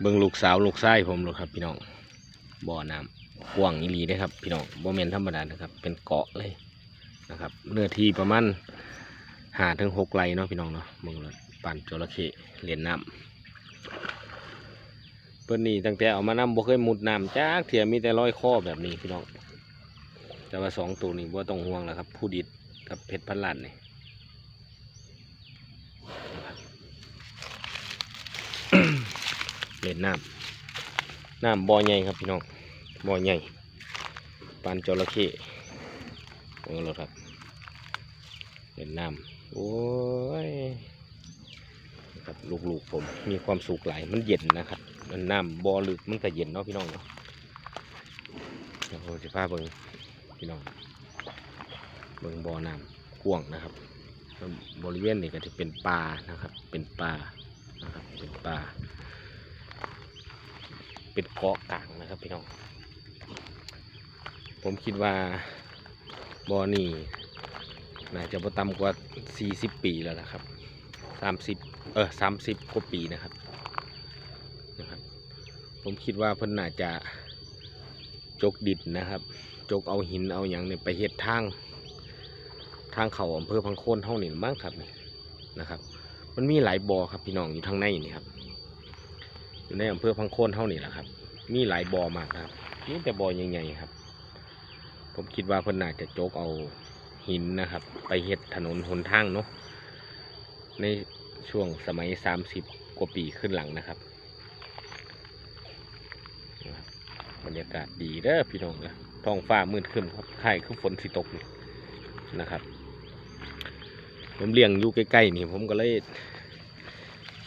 เบิ่งลูกสาวลูกชายผมเลยครับ พี่น้องบ่อน้ำกว้างอีหลีได้ครับ พี่น้องบ่แม่นธรรมดานะครับ เป็นเกาะเลยนะครับเนื้อที่ประมาณหาถึงหกไร่เนาะพี่น้องเนาะเบิ่งเลยปั่นจระเข้เลียนน้ำเพิ่นนี่ตั้งแต่เอามานำบ่เคยมุดน้ำจากเทียมีแต่ร้อยข้อแบบนี้พี่น้องแต่ว่าสองตัวนี้บ่ต้องห่วงแล้วครับ ผู้ดิดกับเพชรพันล้านนี่ เล่นน้ำน้ำบ่อใหญ่ครับพี่น้องบ่อใหญ่ปานจระเข้โอ้โหครับเล่นน้ำโอ้ยครับลูกๆผมมีความสุขหลายมันเย็นนะครับ มันน้ำบ่อลึกมันก็เย็นเนาะพี่น้องเนาะเดี๋ยวผมจะพาเบิงพี่น้องเบิงบ่อน้ำกว้างนะครับบริเวณนี้ก็จะเป็นป่านะครับ เป็นป่านะครับ เป็นป่า เป็นเกาะกลางนะครับพี่น้อง ผมคิดว่าบ่อนี่น่าจะบ่ต่ำกว่า 40 ปีแล้วนะครับ 30 เออ30กว่าปีนะครับนะครับ ผมคิดว่าเพิ่นน่าจะจกดินนะครับ จกเอาหินเอาอย่างเนี่ยไปเฮ็ดทาง ทางเขาอำเภอพังโคนเท่านี้มั้งครับนี่นะครับ มันมีหลายบ่อครับพี่น้องอยู่ทางในนี่ครับ อยู่ในอำเภอพังโคนเท่านี้แหละครับ มีหลายบ่อมากครับนี่แต่บ่อใหญ่ๆครับ ผมคิดว่าเพิ่นน่าจะโจกเอาหินนะครับ ไปเฮ็ดถนนหนทางเนาะในช่วงสมัยสามสิบกว่าปีขึ้นหลังนะครับ บรรยากาศดีเด้อพี่น้องเด้อท้องฟ้ามืดครึ้มครับคล้ายคือฝนสิตกนี่นะครับ ผมเลี้ยงอยู่ใกล้ๆนี่ผมก็เลย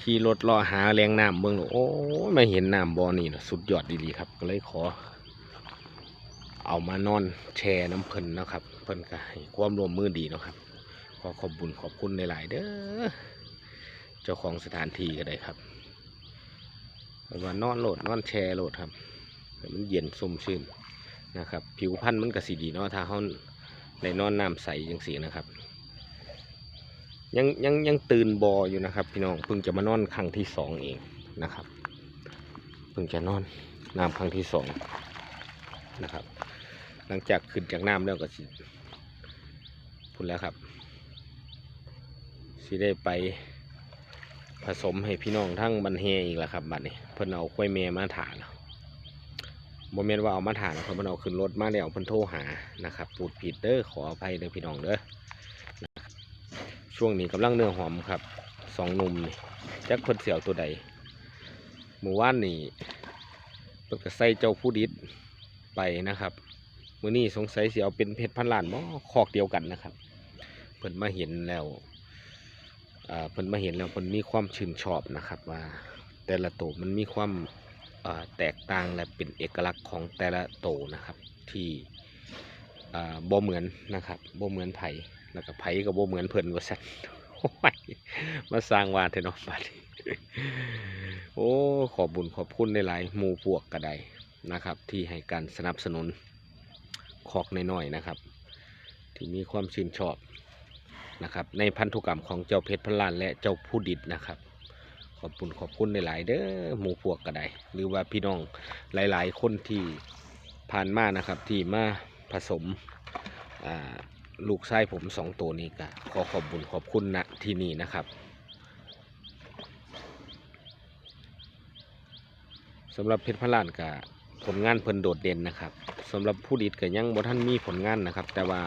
ขี่รถรอหาแรงน้ำเบิ่งโอ้ยมาเห็นน้ำบ่อนี่นะสุดยอดดีๆครับ ก็เลยขอ เอามานอนแช่น้ำเพิ่นนะครับ เพิ่นก็ให้ความร่วมมือดีนะครับ ขอขอบบุญขอบคุณหลายๆเด้อเจ้าของสถานที่ก็ได้ครับเพิ่นว่านอนโหลดนอนแช่โหลดครับมันเย็นสุ่มชื่นนะครับ ผิวพรรณมันก็สีดีเนาะถ้าเขาได้นอนน้ำใสจังสีนะครับ ยังยังยังตื่นบออยู่นะครับ พี่น้องเพิ่งจะมานอนครั้งที่สองเองนะครับเพิ่งจะนอนน้ำครั้งที่สองนะครับ หลังจากขึ้นจากน้ำแล้วก็สิพูดแล้วครับสิได้ไปผสมให้พี่น้องทั้งบันเฮอีกแล้วครับบัดนี้เพิ่นเอากล้วยเมมาถ่าแล้วบ่แม่นว่าเอามาถ่าแล้วเพิ่นเอาขึ้นรถมาแล้วเพิ่นโทรหานะครับพูดผิดเด้อขออภัยเด้อพี่น้องเด้อ ช่วงนี้กำลังเนื้อหอมครับสองนุ่มนี่จักเพิ่นเสียวตัวใดหมู่ว่านนี่เพิ่นก็ใส่เจ้าผู้ดิดไปนะครับมื้อนี้สงสัยเสิเอาเป็นเพชรพันล้านบ่คอกเดียวกันนะครับ เพิ่นมาเห็นแล้วเพิ่นมาเห็นแล้วเพิ่นมีความชื่นชอบนะครับว่าแต่ละตัวมันมีความแตกต่างและเป็นเอกลักษณ์ของแต่ละตัวนะครับที่อ่าบ่เหมือนนะครับบ่เหมือนไผ่ แล้วก็ไผก็บ่เหมือนเพิ่นว่าซั่นมาสร้างวาดเถอะเนาะบัดโอ้ขอบบุญขอบคุณหลายหมู่พวกก็ไดนะครับ ที่ให้การสนับสนุนคอกน้อยๆนะครับ ที่มีความชื่นชอบนะครับ ในพันธุกรรมของเจ้าเพชรพล้านและเจ้าผู้ดิดนะครับ ขอบคุณขอบคุณหลายเด้อหมู่พวกก็ไดหรือว่าพี่น้องหลาย ๆ คนที่ผ่านมานะครับที่มาผสมอ่า ลูกไส้ผมสองตัวนี้ก็ขอขอบบุญขอบคุณณที่นี่นะครับสำหรับเพชรพลานกับผลงานเพิ่นโดดเด่นนะครับสำหรับผู้ดิดก็ยังบ่ท่านมีผลงานนะครับ แต่ว่า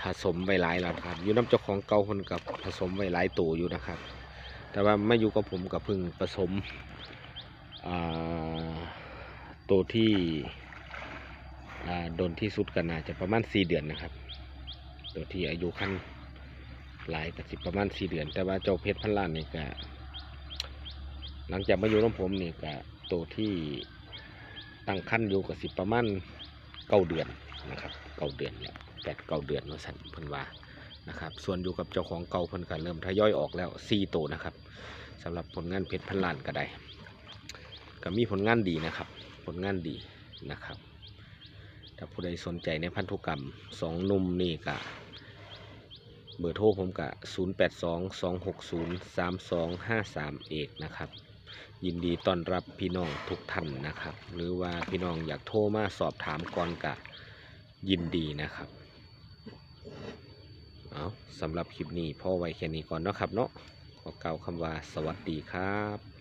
ผสมไว้หลายแล้วครับ อยู่น้ำเจ้าของเก่าเพิ่นกับผสมไว้หลายตัวอยู่นะครับ แต่ว่าไมาอยู่กับผมกับเพิ่งผสมตัวที่ โดนที่สุดกันน่าจะประมาณสี่เดือนนะครับ ตัวที่อายุขั้นหลายกับสิประมาณสี่เดือน แต่ว่าเจ้าเพชรพันล้านนี่ก็หลังจากมาอยู่น้ำผมนี่ก็ตัวที่ตั้งขั้นอยู่กับสิประมาณเก้าเดือนนะครับเก้าเดือนแล้วแปดเก้าเดือนว่าสันพิ่นว่านะครับ ส่วนอยู่กับเจ้าของเก่าเพิ่นก็เริ่มทยอยออกแล้วสี่ตัวนะครับสำหรับผลงานเพชรพันล้านก็ได้ ก็มีผลงานดีนะครับ ผลงานดีนะครับ ถ้าผู้ใดสนใจในพันธุกรรมสองหนุ่มนี่กะเบอร์โทรผมกะ 0 8 2 2 6 0 3 2 5 3 เอกนะครับ ยินดีต้อนรับพี่น้องทุกท่านนะครับ หรือว่าพี่น้องอยากโทรมาสอบถามก่อนกะ ยินดีนะครับ เอาสำหรับคลิปนี้พ่อไว้แค่นี้ก่อนเนาะครับเนาะขอกล่าวคำว่าสวัสดีครับ